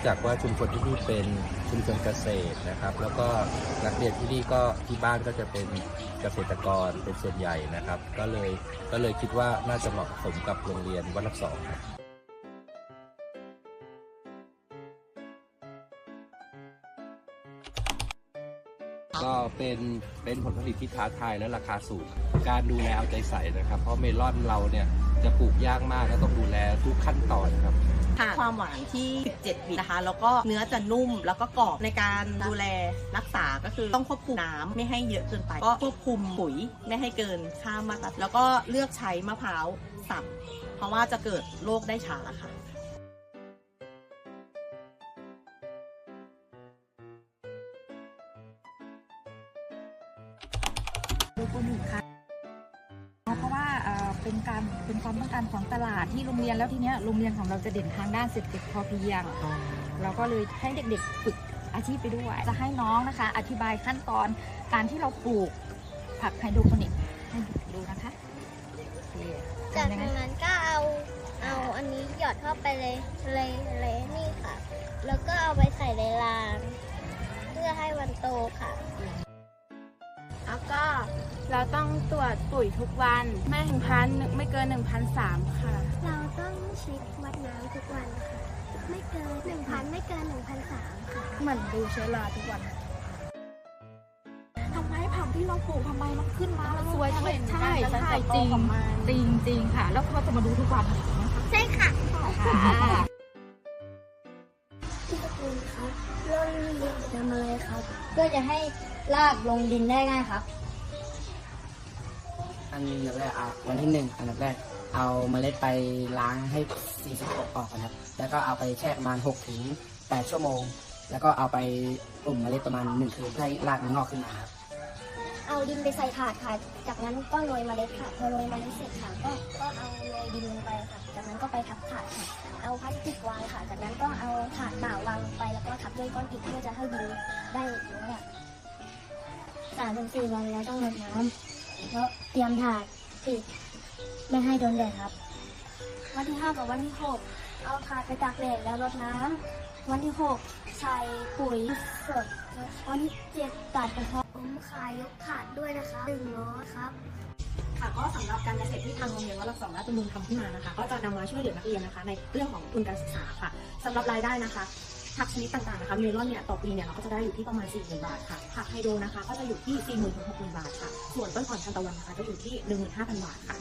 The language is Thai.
องจากว่าชุมชนที่นี่เป็นชุมชนเกษตรนะครับ แล้วก็นักเรียนที่นี่ก็ที่บ้านก็จะเป็นเกษตรกรเป็นส่วนใหญ่นะครับ ก็เลยก็เลยคิดว่าน่าจะเหมาะสมกับโรงเรียนวัดลักษรครับก็เป็นเป็นผลผลิตที่ท้าทายและราคาสูง การดูแลเอาใจใส่นะครับ เพราะเมลอนเราเนี่ยจะปลูกยากมากและต้องดูแลทุกขั้นตอนครับ ค่ะความหวานที่ 17วินะคะ แล้วก็เนื้อจะนุ่มแล้วก็กรอบในการดูแลรักษาก็คือต้องควบคุมน้ำไม่ให้เยอะเกินไป ก็ควบคุมปุ๋ยไม่ให้เกินค่ามาตรฐานแล้วก็เลือกใช้มะพร้าวสับเพราะว่าจะเกิดโรคได้ช้าค่ะดูตัวหนึ่งค่ะ เอ่อเป็นการเป็นความต้องการของตลาดที่โรงเรียนแล้วทีเนี้ยโรงเรียนของเราจะเด่นทางด้านเศรษฐกิจพอเพียง เราก็เลยให้เด็กๆฝึกอาชีพไปด้วย จะให้น้องนะคะ อธิบายขั้นตอนการที่เราปลูกผักไฮโดรโปนิกให้ดูนะคะโอเคจากทำยังไงนั้นก็เอาเอาอันนี้หยอดเข้าไปเลยเลยเลยนี่ค่ะ แล้วก็เอาไปใส่ในรางเพื่อให้มันโตค่ะ แล้วก็ เราต้องตรวจปุ๋ยทุกวัน ไม่ถึงพันไม่เกิน1 0 0ค่ะ เราต้องเช็ควัดน้ำทุกวันค่ะ ไม่เกินหนึ่งพันไม่เกินหนึ่งพันสามค่ะเหมือนดูเชื้อราทุกวันทำไมผักที่เราปลูกทำไมมันขึ้นมาแล้วสวยจังเลยใช่การใช่เติบโตจริงของมันจริงจริงค่ะ แล้วเราจะมาดูทุกวันถูกไหมคะใช่ค่ะค่ะพี่ตะกูลครับเราเรียนทำอะไรครับ เพื่อจะให้รากลงดินได้ง่ายครับ อันดับแรกเอาวันที่หนึ่งอันดับแรกเอาเมล็ดไปล้างให้สีสกปรกออกนะครับ แล้วก็เอาไปแช่ประมาณ6ถึง8ชั่วโมง แล้วก็เอาไปอุ่มเมล็ดประมาณ1คืนเพื่อให้รากมันงอกขึ้นมาครับเอาดินไปใส่ถาดค่ะ จากนั้นก็โรยเมล็ดค่ะ พอโรยเมล็ดเสร็จค่ะ ก็ก็เอาโรยดินลงไปค่ะ จากนั้นก็ไปทับถาดค่ะ เอาพลาสติกวางค่ะ จากนั้นก็เอาถาดเปล่าวางลงไป แล้วก็ทับด้วยก้อนอิฐเพื่อจะให้ดินได้เนี่ยสามถึงสี่วันแล้วต้องรดน้ำ แล้วเตรียมถาดปิดไม่ให้โดนแดดครับ วันที่ห้ากับวันที่หกเอาถาดไปตากแดดแล้วรดน้ำวันที่หกใส่ปุ๋ยสด วันที่เจ็ดตัดกระเพาะผมขายยกถาดด้วยนะคะหนึ่งร้อยครับค่ะก็สำหรับการเกษตรที่ทางโรงเรียนวัดหลักษรราชบำรุงทำขึ้นมานะคะ ก็จะนำมาช่วยเหลือนักเรียนนะคะ ในเรื่องของทุนการศึกษาค่ะสำหรับรายได้นะคะ ผักชนิดต่างๆนะคะเมลอนเนี่ยต่อปีเนี่ยเราก็จะได้อยู่ที่ประมาณ 4 0,000 บาทค่ะ ผักไฮโดรนะคะ ก็จะอยู่ที่ 4 0,000 ถึง 60,000 บาทค่ะ ส่วนต้นอ่อนทานตะวันนะคะจะอยู่ที่ 15,000 บาทค่ะ